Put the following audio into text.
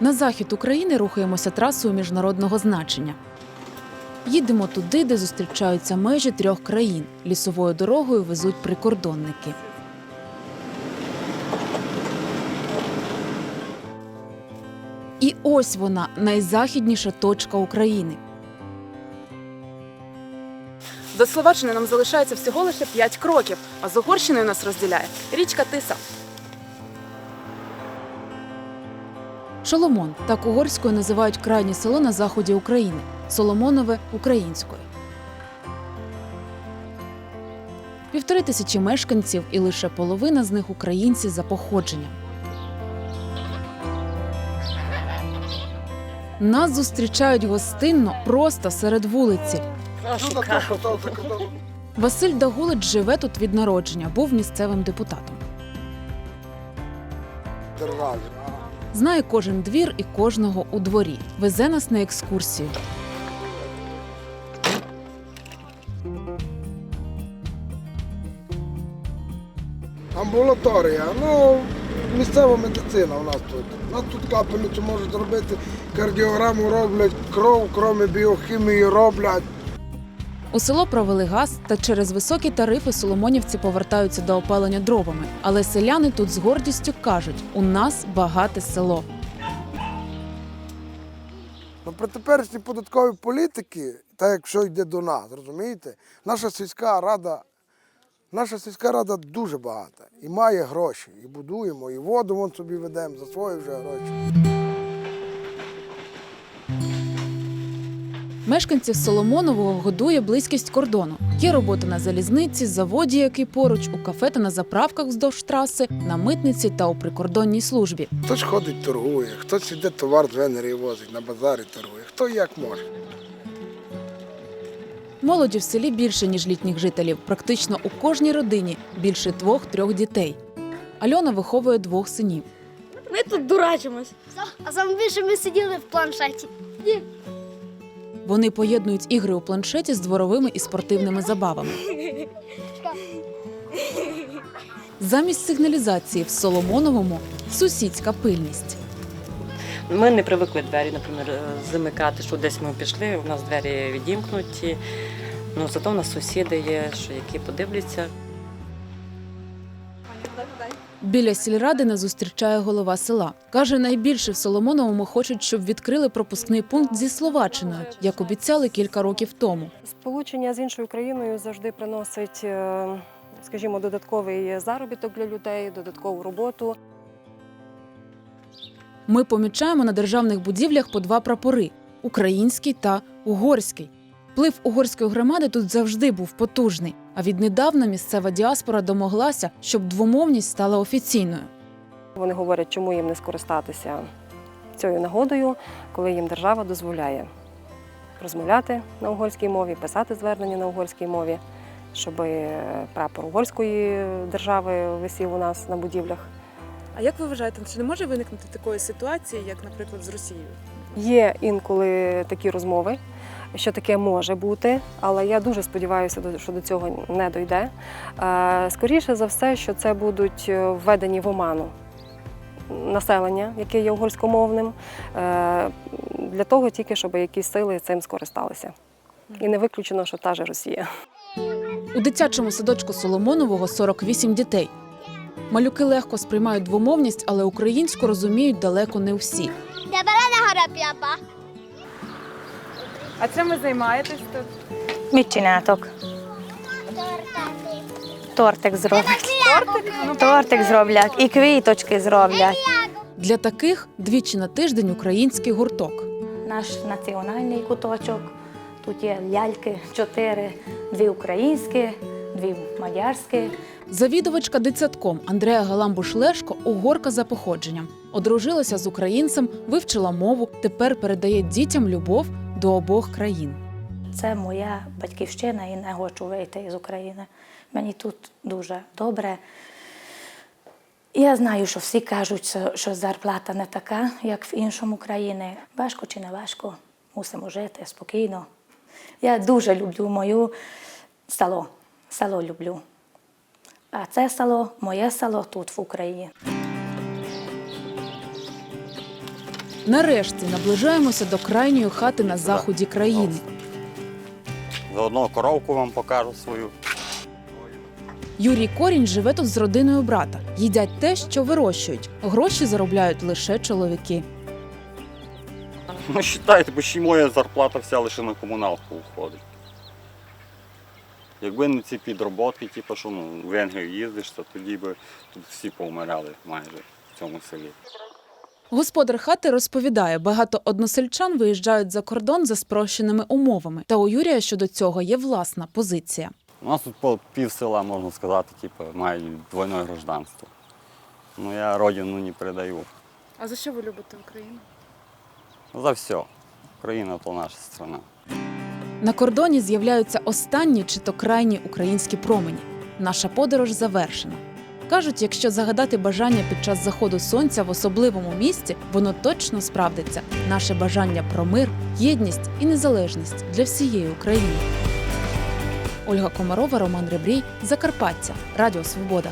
На захід України рухаємося трасою міжнародного значення. Їдемо туди, де зустрічаються межі трьох країн. Лісовою дорогою везуть прикордонники. І ось вона найзахідніша точка України. До Словаччини нам залишається всього лише 5 кроків, а з Угорщиною нас розділяє річка Тиса. Шоломон так угорською називають крайнє село на заході України Соломонове українською. Півтори тисячі мешканців, і лише половина з них українці за походженням. Нас зустрічають гостинно просто серед вулиці. Василь Дагулич живе тут від народження, був місцевим депутатом. Знає кожен двір і кожного у дворі. Везе нас на екскурсію. Амбулаторія. Ну, місцева медицина у нас тут. У нас тут капельницю можуть робити, кардіограму роблять, кров, кроме біохімії роблять. У село провели газ, та через високі тарифи соломонівці повертаються до опалення дровами. Але селяни тут з гордістю кажуть: у нас багате село. Ну, при теперішній податковій політики, так як що йде до нас, розумієте, наша сільська рада, наша сільська рада дуже багата і має гроші. І будуємо, і воду вон собі ведемо за свої вже гроші. Мешканців Соломонового годує близькість кордону. Є робота на залізниці, заводі, який поруч, у кафе та на заправках вздовж траси, на митниці та у прикордонній службі. Хтось ходить, торгує, хтось іде товар з Венери возить, на базарі торгує, хто як може. Молоді в селі більше, ніж літніх жителів. Практично у кожній родині більше двох-трьох дітей. Альона виховує двох синів. Ми тут дурачимось. А саме більше ми сиділи в планшеті. Вони поєднують ігри у планшеті з дворовими і спортивними забавами. Замість сигналізації в Соломоновому сусідська пильність. Ми не привикли двері, наприклад, замикати, що десь ми пішли, у нас двері відімкнуті. Ну, зато у нас сусіди є, що які подивляться. Біля сільради нас зустрічає голова села. Каже, найбільше в Соломоновому хочуть, щоб відкрили пропускний пункт зі Словаччиною, як обіцяли кілька років тому. Сполучення з іншою країною завжди приносить, е, скажімо, додатковий заробіток для людей, додаткову роботу. Ми помічаємо на державних будівлях по два прапори український та угорський. Вплив угорської громади тут завжди був потужний. А віднедавна місцева діаспора домоглася, щоб двомовність стала офіційною. Вони говорять, чому їм не скористатися цією нагодою, коли їм держава дозволяє розмовляти на угорській мові, писати звернення на угорській мові, щоб е, прапор угорської держави висів у нас на будівлях. А як ви вважаєте, чи не може виникнути такої ситуації, як, наприклад, з Росією? Є інколи такі розмови, що таке може бути, але я дуже сподіваюся, що до цього не дойде. Е, Скоріше за все, що це будуть е, введені в оману населення, яке є угорськомовним, е, для того тільки, щоб якісь сили цим скористалися. І не виключено, що та же Росія. У дитячому садочку Соломонового 48 дітей. Малюки легко сприймають двомовність, але українську розуміють далеко не всі. А чим ви займаєтесь тут? Mit? Тортик зроблять. Тортик зроблять і квіточки зроблять. Для таких двічі на тиждень український гурток. Наш національний куточок. Тут є ляльки, чотири, дві українські, дві мадярські. Завідувачка дитсадком Андрея Галамбуш-Лешко угорка за походженням. Одружилася з українцем, вивчила мову, тепер передає дітям любов до обох країн. Це моя батьківщина і не хочу вийти із України. Мені тут дуже добре. Я знаю, що всі кажуть, що- зарплата не така, як в іншому країні. Важко чи не важко, мусимо жити спокійно. Я дуже люблю мою село. Село люблю. А це село, моє село тут в Україні. Нарешті наближаємося до крайньої хати на заході країни. Заодно коровку вам покажу свою. Юрій Корінь живе тут з родиною брата. Їдять те, що вирощують. Гроші заробляють лише чоловіки. Ну, вважайте, бо ще й моя зарплата вся лише на комуналку входить. Якби не ці підроботки, типу, що ну, в Венгрію їздиш, то тоді би тут всі повмирали майже в цьому селі. Господар хати розповідає, багато односельчан виїжджають за кордон за спрощеними умовами. Та у Юрія щодо цього є власна позиція. У нас тут по пів села, можна сказати, типу, мають двойне гражданство. Ну я родину не передаю. А за що ви любите Україну? За все. Україна то наша страна. На кордоні з'являються останні чи то крайні українські промені. Наша подорож завершена. Кажуть, якщо загадати бажання під час заходу сонця в особливому місці, воно точно справдиться. Наше бажання про мир, єдність і незалежність для всієї України. Ольга Комарова, Роман Ребрій, Закарпаття, Радіо Свобода.